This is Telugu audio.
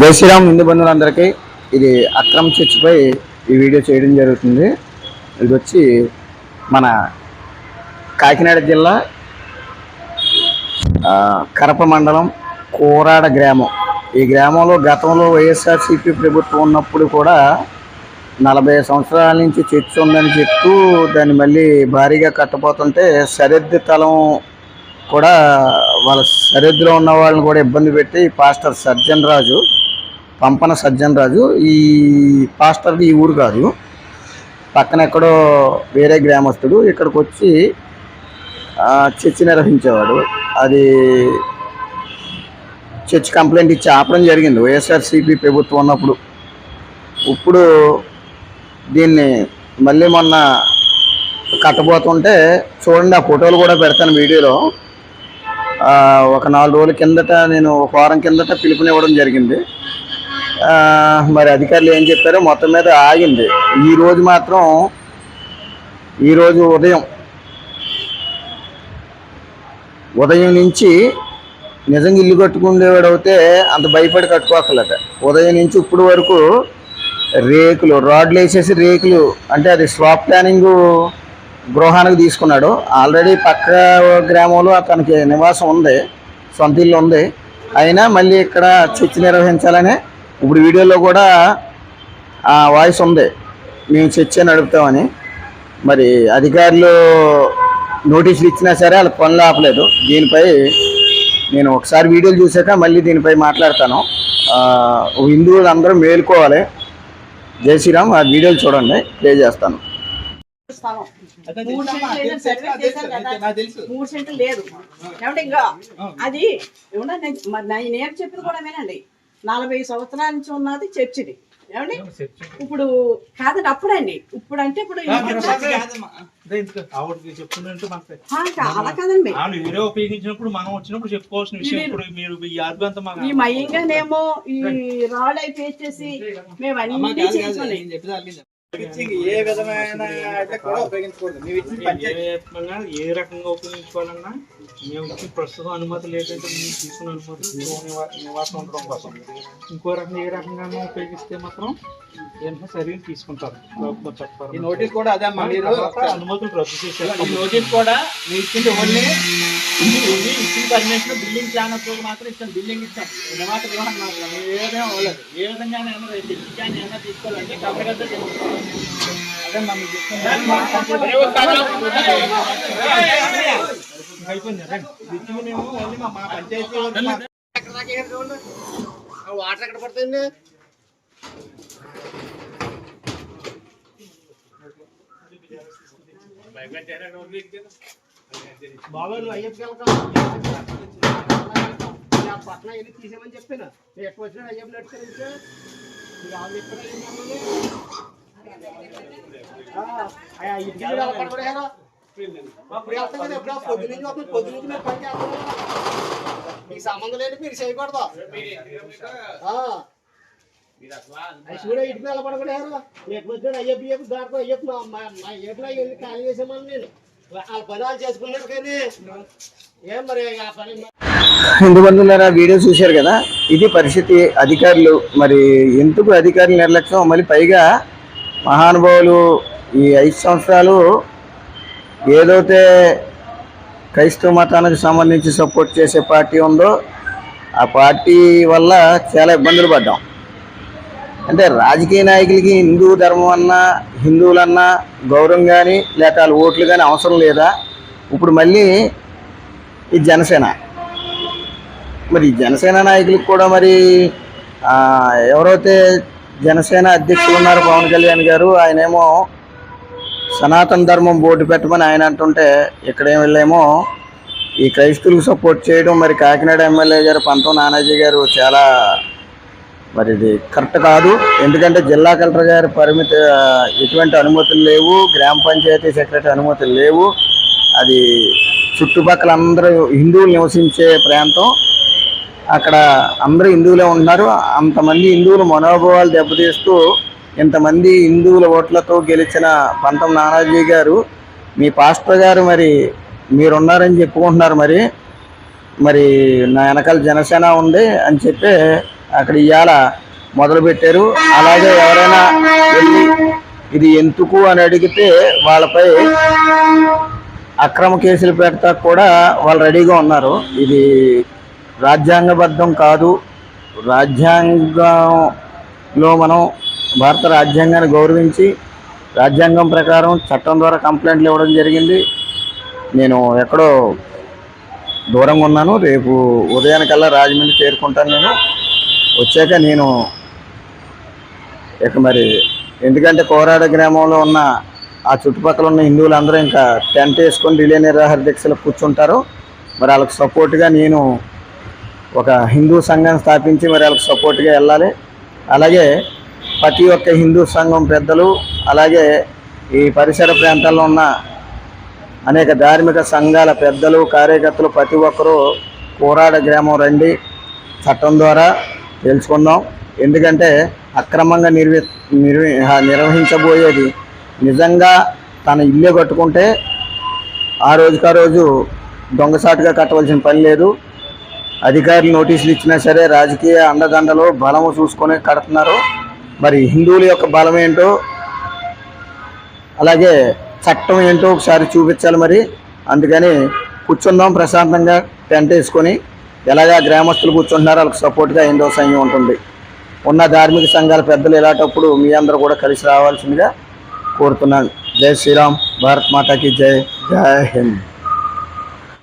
జై శ్రీరామ్ హిందూ బంధువులందరికీ. ఇది అక్రమ్ చర్చిపై ఈ వీడియో చేయడం జరుగుతుంది. ఇది వచ్చి మన కాకినాడ జిల్లా కరప మండలం కోరాడ గ్రామం. ఈ గ్రామంలో గతంలో వైఎస్ఆర్సీపీ ప్రభుత్వం ఉన్నప్పుడు కూడా నలభై సంవత్సరాల నుంచి చర్చ్ ఉందని చెప్తూ దాన్ని మళ్ళీ భారీగా కట్టపోతుంటే సరిహద్దు తలం కూడా వాళ్ళ సరిహద్దులో ఉన్న వాళ్ళని కూడా ఇబ్బంది పెట్టి పాస్టర్ సజ్జన్ రాజు పంపన సజ్జన్ రాజు. ఈ పాస్టర్ది ఈ ఊరు కాదు. పక్కన ఎక్కడో వేరే గ్రామస్తుడు ఇక్కడికి వచ్చి చర్చి నిర్వహించేవాడు. అది చర్చ్ కంప్లైంట్ ఇచ్చి ఆపడం జరిగింది. వైఎస్ఆర్సీపీ ప్రభుత్వం ఉన్నప్పుడు. ఇప్పుడు దీన్ని మళ్ళీ మొన్న కట్టబోతుంటే చూడండి ఆ ఫోటోలు కూడా పెడతాను వీడియోలో. ఒక నాలుగు రోజుల కిందట నేను ఒక వారం కిందట పిలుపునివ్వడం జరిగింది. మరి అధికారులు ఏం చెప్పారో మొత్తం మీద ఆగింది. ఈరోజు మాత్రం ఈరోజు ఉదయం ఉదయం నుంచి నిజంగా ఇల్లు కట్టుకునేవాడు అయితే అంత భయపడి కట్టుకోకలట ఉదయం నుంచి ఇప్పుడు వరకు రేకులు రాడ్లు వేసేసి రేకులు అంటే అది స్లాప్ ప్లానింగ్ గృహానికి తీసుకున్నాడు. ఆల్రెడీ పక్క గ్రామంలో అతనికి నివాసం ఉంది సొంత ఇల్లు ఉంది. అయినా మళ్ళీ ఇక్కడ చర్చ్ నిర్వహించాలని ఇప్పుడు వీడియోలో కూడా ఆ వాయిస్ ఉంది. మేము చర్చ నడుపుతామని మరి అధికారులు నోటీసులు ఇచ్చినా సరే వాళ్ళ పనులు ఆపలేదు. దీనిపై నేను ఒకసారి వీడియోలు చూసాక మళ్ళీ దీనిపై మాట్లాడతాను. ఆ, హిందువులు అందరూ మేలుకోవాలి. జై శ్రీరామ్ ఆ వీడియోలు చూడండి. ప్లే చేస్తాను. మూడు సెంట్లు లేదు. అది ఏమన్నా నేను చెప్పింది కూడా వినండి. నలభై సంవత్సరాల నుంచి ఉన్నది చర్చిది. ఏమండి? ఇప్పుడు కాదండి అప్పుడండి. ఇప్పుడు అంటే ఇప్పుడు అలా కాదండి. వేరే ఉపయోగించినప్పుడు మనం వచ్చినప్పుడు చెప్పుకోవాల్సిన విషయం ఇప్పుడు మీరు ఈ మాకు ఈ మయంగానేమో ఈ రాళ్ళు అయి పేచేసి మేము అన్ని ఏ విధమైన ఏ రకంగా రకంగా ఉపయోగించుకోవాలన్నా మేము ఇచ్చిన ప్రస్తుతం అనుమతులు ఏంటంటే మీరు తీసుకున్న అనుమతులు నివా- నివాసం ఉండడం కోసం. ఇంకో రకంగా ఏ రకంగానూ ఉపయోగిస్తే మాత్రం ఏంటంటే చర్యలు తీసుకుంటారు. ఈ నోటీస్ కూడా అదే అనుమతులు రద్దు చేశారు. ఈ నోటీస్ కూడా మీరు ఇచ్చింది only permission building plan approval మాత్రం ఇచ్చాం బిల్డింగ్ ఇచ్చాం నివాస వివాహం మాత్రం ఏ విధంగా అవ్వలేదు ఏ విధంగా తీసుకోవాలంటే కంపల్సరీ అదే అయిపోయింది మా పంచాయతీ ఎక్కడ వాటర్ ఎక్కడ పడుతుంది బాబాయ్ నువ్వు అయ్యప్పకి వెళ్తావు పట్ల వెళ్ళి తీసేమని చెప్పాను. నేను ఎక్కువ వచ్చినా అయ్యప్ప నడుచుకొని ఇంటికి వెళ్ళపడకూడదు అప్పుడు వెళ్తాం కదా ఎప్పుడు పొద్దు నుంచి వస్తుంది. పొద్దు నుంచి మేము పని చేస్తాం. మీకు సంబంధం లేదు మీరు చేయకూడదు. చూడ ఇంటికి వెళ్ళబడకూడదు ఎక్కువ వచ్చాడు అయ్యప్ప అయ్యప్ప దాంట్లో అయ్యప్ప మా మా- వెళ్ళి ఖాళీ చేసామని నేను. వాళ్ళ పని ఆ వీడియో చూశారు కదా? ఇది పరిస్థితి అధికారులు. మరి ఎందుకు అధికారుల నిర్లక్ష్యం? మళ్ళీ పైగా మహానుభావులు ఈ ఐదు సంవత్సరాలు ఏదైతే క్రైస్తవ మతానికి సంబంధించి సపోర్ట్ చేసే పార్టీ ఉందో ఆ పార్టీ వల్ల చాలా ఇబ్బందులు పడ్డాం. అంటే రాజకీయ నాయకులకి హిందూ ధర్మం అన్నా హిందువులన్నా గౌరవం కానీ లేక వాళ్ళ ఓట్లు కానీ అవసరం లేదా? ఇప్పుడు మళ్ళీ ఈ జనసేన. మరి జనసేన నాయకులకు కూడా మరి ఎవరైతే జనసేన అధ్యక్షులు ఉన్నారు పవన్ కళ్యాణ్ గారు ఆయనేమో సనాతన ధర్మం బోర్డు పెట్టమని ఆయన అంటుంటే ఇక్కడేం వెళ్ళేమో ఈ క్రైస్తవులకు సపోర్ట్ చేయడం మరి కాకినాడ ఎమ్మెల్యే గారు పంతం నానాజీ గారు చాలా మరి ఇది కరెక్ట్ కాదు. ఎందుకంటే జిల్లా కలెక్టర్ గారి పరిమిత ఎటువంటి అనుమతులు లేవు. గ్రామ పంచాయతీ సెక్రటరీ అనుమతులు లేవు. అది చుట్టుపక్కల అందరూ హిందువులు నివసించే ప్రాంతం. అక్కడ అందరూ హిందువులే ఉంటున్నారు. అంతమంది హిందువుల మనోభావాలు దెబ్బతీస్తూ ఇంతమంది హిందువుల ఓట్లతో గెలిచిన పంతం నానాజీ గారు మీ పాస్టర్ గారు మరి మీరున్నారని చెప్పుకుంటున్నారు మరి. మరి నా వెనకాల జనసేన ఉంది అని చెప్పి అక్కడ ఇవాళ మొదలుపెట్టారు అలాగే ఎవరైనా వెళ్ళి ఇది ఎందుకు అని అడిగితే వాళ్ళపై అక్రమ కేసులు పెడతా కూడా వాళ్ళు రెడీగా ఉన్నారు. ఇది రాజ్యాంగబద్ధం కాదు. రాజ్యాంగంలో మనం భారత రాజ్యాంగాన్ని గౌరవించి రాజ్యాంగం ప్రకారం చట్టం ద్వారా కంప్లైంట్లు ఇవ్వడం జరిగింది. నేను ఎక్కడో దూరంగా ఉన్నాను. రేపు ఉదయానికల్లా రాజమండ్రి చేరుకుంటాను నేను. వచ్చాక నేను ఇక మరి ఎందుకంటే కోరాడ గ్రామంలో ఉన్న ఆ చుట్టుపక్కల ఉన్న హిందువులందరూ ఇంకా టెంట్ వేసుకొని రిలే నిరాహార దీక్షలు కూర్చుంటారు. మరి వాళ్ళకి సపోర్ట్గా నేను ఒక హిందూ సంఘాన్ని స్థాపించి మరి వాళ్ళకి సపోర్ట్గా వెళ్ళాలి. అలాగే ప్రతి ఒక్క హిందూ సంఘం పెద్దలు అలాగే ఈ పరిసర ప్రాంతాల్లో ఉన్న అనేక ధార్మిక సంఘాల పెద్దలు కార్యకర్తలు ప్రతి ఒక్కరూ కోరాడ గ్రామం రండి చట్టం ద్వారా. తెలుసుకుందాం. ఎందుకంటే అక్రమంగా నిర్వి నిర్వి నిర్వహించబోయేది నిజంగా తన ఇల్లే కట్టుకుంటే ఆ రోజుకా ఆ రోజు దొంగసాటుగా కట్టవలసిన పని లేదు. అధికారులు నోటీసులు ఇచ్చినా సరే రాజకీయ అండదండలు బలము చూసుకొని కడుతున్నారు. మరి హిందువుల యొక్క బలం ఏంటో అలాగే చట్టం ఏంటో ఒకసారి చూపించాలి మరి. అందుకని కూర్చుందాం ప్రశాంతంగా టెంట్ వేసుకొని. ఎలాగా గ్రామస్తులు కూర్చుంటున్నారో వాళ్ళకి సపోర్ట్గా హిందూ సైన్యం ఉంటుంది. ఉన్న ధార్మిక సంఘాల పెద్దలు ఇలాంటప్పుడు మీ అందరూ కూడా కలిసి రావాల్సిందిగా కోరుతున్నాను. జై శ్రీరామ్ భారత్ మాతాకి జై జై హింద్.